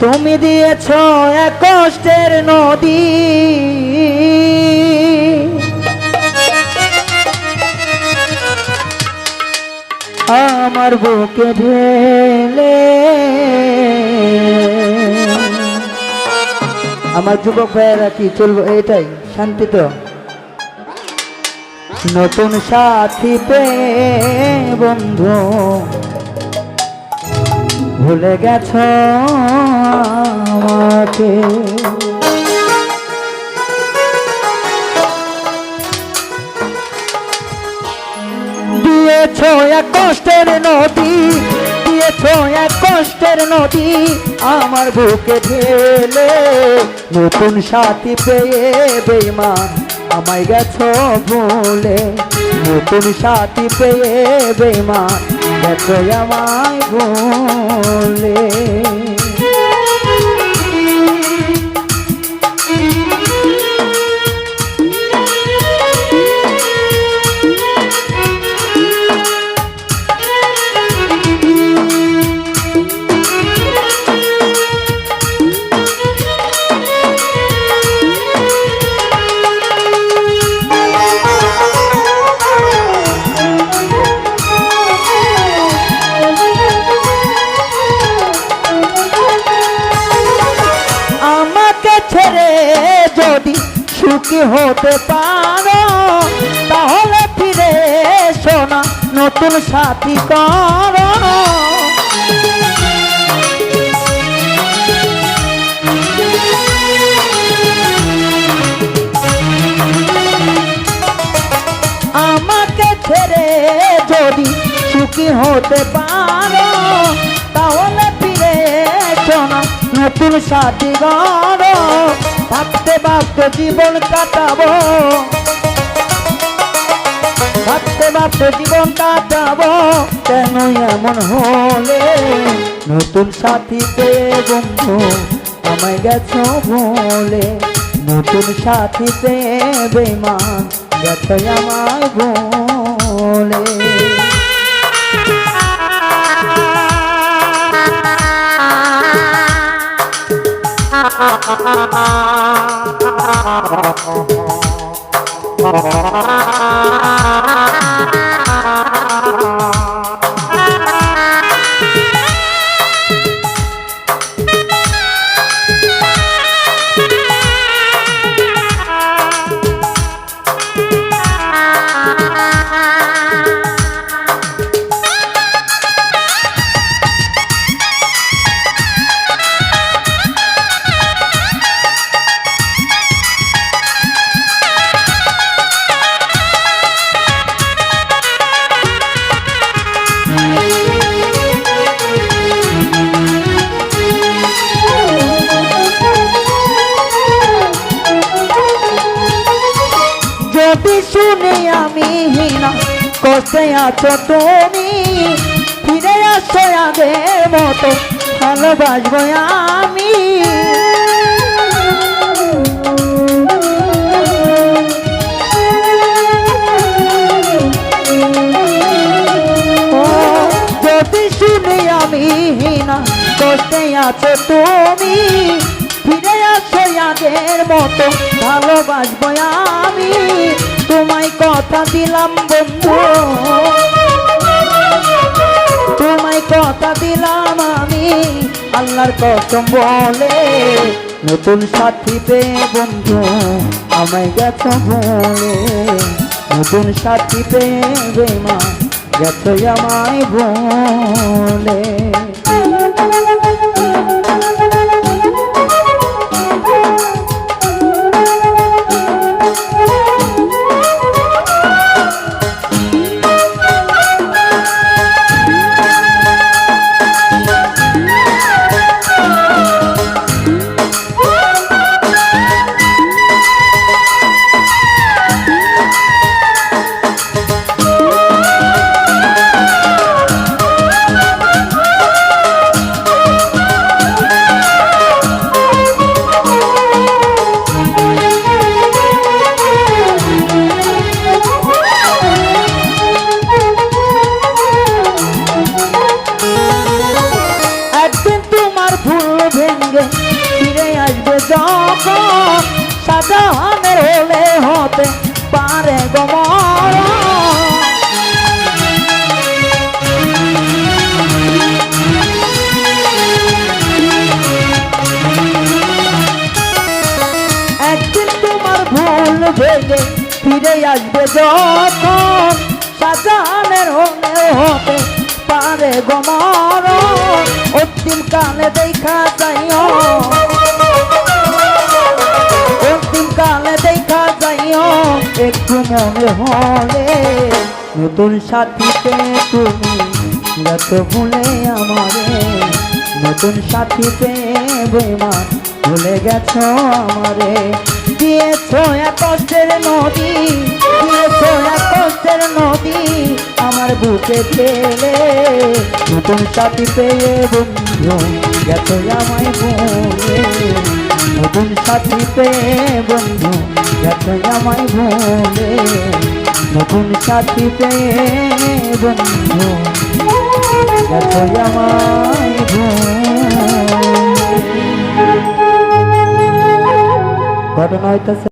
তুমি দিয়েছ এক কষ্টের নদী। আমার বুকে ঢেলে। আমার যুবক ভাইয়েরা কি চলবো এটাই? শান্তি তো? নতুন সাথী পেয়ে বন্ধু। ভুলে গেছ আমাকে? দিয়েছ এক কষ্টের নদী, দিয়েছ এক কষ্টের নদী, আমার বুকে ঢেলে নতুন সাথী পেয়ে বেমান আমায় গেছ ভুলে। নতুন সাথী পেয়ে বেমান গেছ আমায় ভুলে। যদি সুখী হতে পারো, তাহলে ফিরে সোনা নতুন সাথী করো। আমাকে ছেড়ে যদি সুখী হতে পারো, তাহলে ফিরে সোনা নতুন সাথী গড় ভাবতে ভাবতে জীবন কাটাবো। ভাবতে ভাবতে জীবন কাটাবো। কেন এমন হলে নতুন সাথী পেয়ে বন্ধু আমায় গেছ ভোলে নতুন সাথী পেয়ে বেমান গেছ আমায় ভোলে যদি শুনি আমি হিনা, কষ্টে আছো তুমি। ফিরে আসো আগের মতো, ভালোবাসবো আমি। আমি হিনা, কষ্টে আছো তুমি। ফিরে আসো আগের মতো। ভালোবাসবো আমি। তোমায় কথা দিলাম বন্ধু। তোমায় কথা দিলাম আমি। আল্লাহর কসম বলে নতুন সাথী পেয়ে বন্ধু, আমায় গেছ বলে। নতুন সাথী পেয়ে বেমা গেছ আমায় বলে। ভুল ভেঙে ফিরে আসবে যখন সাজানের হলে হতে পারে গমর। অন্তিম কালে দেখা যাইও। অন্তিম কালে দেখা যাইও। একটু মনে হলে নতুন সাথীতে তুমি যত ভুলে আমারে। নতুন সাথীতে বেমান ভুলে গেছো আমারে। দিয়েছ কষ্টের নদী, দিয়েছ কষ্টের নদী, আমার বুকে ফেলে। নতুন সাথী পেয়ে বন্ধু, গেছো আমায় ভুলে। নতুন সাথী পেয়ে বন্ধু, গেছো আমায় ভুলে। নতুন সাথী পেয়ে বন্ধু, গেছো আমায় ভুলে। ঘটনা হইতেছে